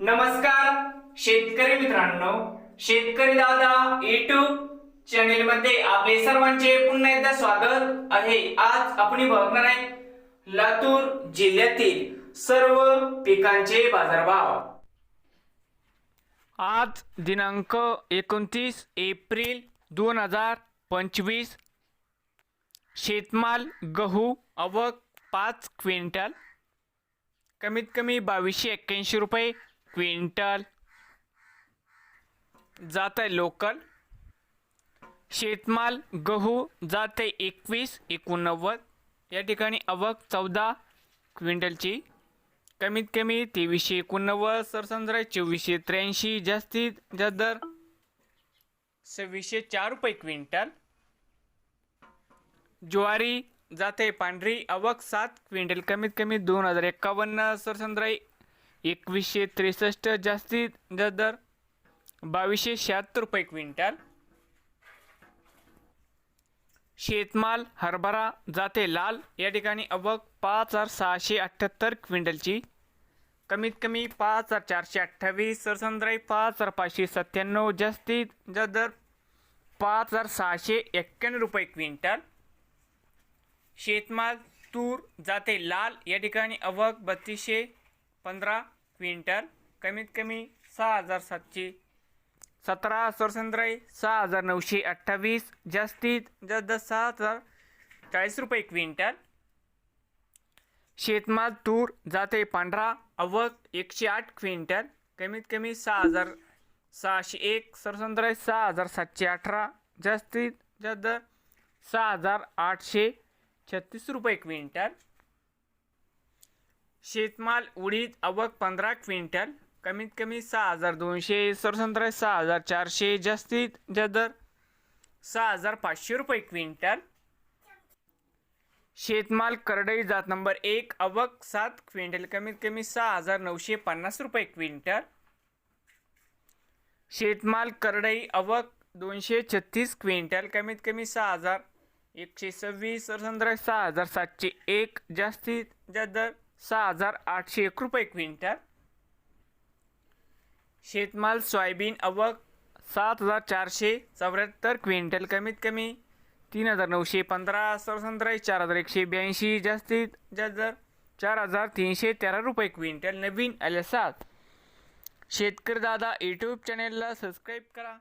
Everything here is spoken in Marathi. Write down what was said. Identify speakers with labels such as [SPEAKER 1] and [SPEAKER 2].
[SPEAKER 1] नमस्कार शेतकरी मित्रांनो. शेतकरी दादा युट्यूब चॅनेल मध्ये आपले सर्वांचे पुन्हा एकदा स्वागत आहे. आज आपण बघणार आहे लातूर जिल्ह्यातील सर्व पिकांचे बाजारभाव. आज दिनांक एकोणतीस एप्रिल दोन हजार पंचवीस. शेतमाल गहू अवक पाच क्विंटल. कमीत कमी बावीसशे एक्क्याऐंशी रुपये. क्विंटल जात आहे लोकल. शेतमाल गहू जात आहे एकवीस एकोणनव्वद. या ठिकाणी अवक चौदा क्विंटलची. कमीत कमी तेवीसशे एकोणनव्वद सरसंद्रा चोवीसशे त्र्याऐंशी जास्तीत जास्त दर सव्वीसशे चार रुपये क्विंटल. ज्वारी जाते पांढरी आवक सात क्विंटल. कमीत कमी दोन हजार एक्कावन्न सरसंद्राई एकवीसशे त्रेसष्ट जास्तीत दर बावीसशे शहात्तर रुपये क्विंटल. शेतमाल हरभरा जाते लाल या ठिकाणी अवक पाच हजार सहाशे अठ्ठ्याहत्तर क्विंटलची. कमीत कमी पाच हजार चारशे अठ्ठावीस सरसंद्राई पाच हजार पाचशे सत्त्याण्णव जास्तीत दर पाच हजार सहाशे एक्क्याण्णव रुपये क्विंटल. शेतमाल तूर जाते लाल या ठिकाणी अवक बत्तीसशे पंधरा क्विंटल कमीत कमी सहा हजार सातशे. सतरा सरसंद्राई सहा हजार नऊशे अठ्ठावीस. जास्तीत जास्त सहा हजार चाळीस रुपये क्विंटल. शेतमाल तूर जाते पांढरा अवक एकशे आठ क्विंटल कमीत कमी सहा हजार सहाशे एक. सरसंद्रय सहा हजार सातशे अठरा. जास्तीत जास्त सहा हजार आठशे छत्तीस रुपये क्विंटल. शेतमाल उडीद अवक पंधरा क्विंटल कमीत कमी सहा हजार दोनशे सरसंत्रा सहा हजार चारशे जास्तीत जास्त दर सहा हजार पाचशे रुपये क्विंटल. शेतमाल करडई जात नंबर एक अवक सात क्विंटल कमीत कमी सहा हजार नऊशे पन्नास रुपये क्विंटल. शेतमाल करडई अवक दोनशे छत्तीस क्विंटल कमीत कमी सहा हजार एकशे सव्वीस सरसंद्रा सहा हजार सातशे एक जास्तीत जास्त दर सहा हजार आठशे एक रुपये क्विंटल. शेतमाल सोयाबीन अवक सात हजार चारशे चौऱ्याहत्तर क्विंटल कमीत कमी. तीन हजार नऊशे पंधरा सरसंद्राई चार हजार एकशे ब्याऐंशी जास्तीत जास्त दर चार हजार तीनशे तेरा रुपये क्विंटल. नवीन आल्या सात. शेतकरी दादा यूट्यूब चॅनेलला सबस्क्राईब करा.